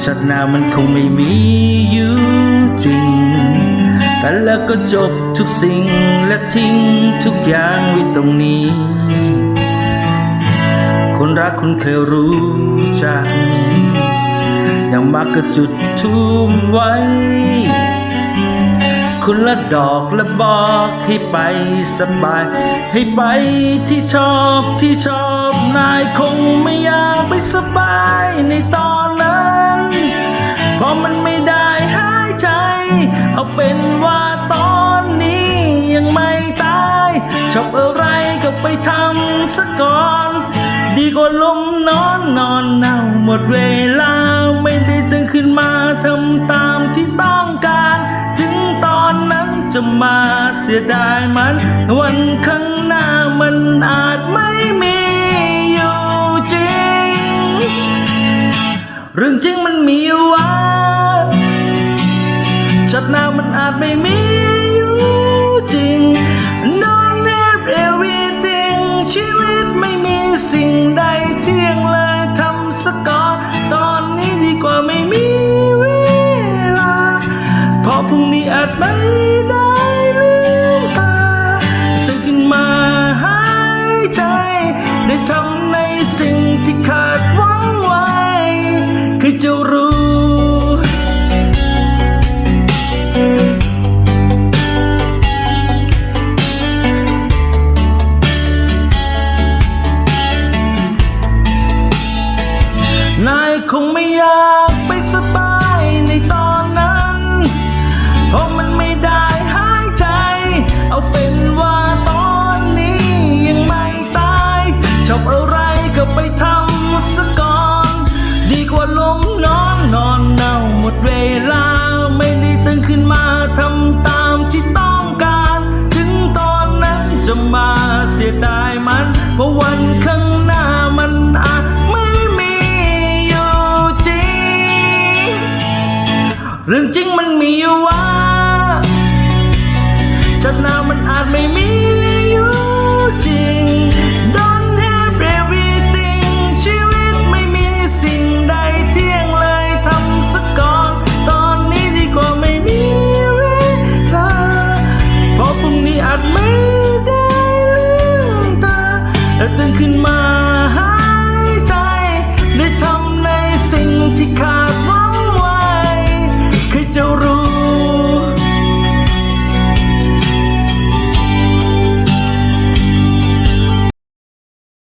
ชาติหน้ามันคงไม่มีอยู่จริง แต่แล้วก็จบทุกสิ่งและทิ้งทุกอย่างไว้ตรงนี้ คนรักคุณเคยรู้จัก อย่างมากก็จุดทุ่มไว้ คุณละดอกและบอกให้ไปสบาย ให้ไปที่ชอบที่ชอบ นายคงไม่อยากไปสบายในตอนนั้น ชอบอะไรก็ไปทำซะก่อน ดีกว่าลมนอนนอนเน่าหมดเวลา ไม่ได้ตื่นขึ้นมาทำตามที่ต้องการ ถึงตอนนั้นจะมาเสียดายมัน วันข้างหน้ามันอาจไม่มีอยู่จริง เรื่องจริงมันมีว่าชัดหน้ามันอาจไม่มี อาจไม่ได้ลืมตาตื่นขึ้นมาหายใจ ได้ทำในสิ่งที่ขาดหวังไว้ คือจะรู้นายคงไม่อยากไปสบาย ชอบอะไรก็ไปทำซะก่อน ดีกว่าล้มนอนนอนเน่าหมดเวลา ไม่ได้ตื่นขึ้นมาทำตามที่ต้องการ ถึงตอนนั้นจะมาเสียดายมัน เพราะวันข้างหน้ามันอาจไม่มีอยู่จริง เรื่องจริงมันมีอยู่ว่าชาติหน้ามันอาจไม่มี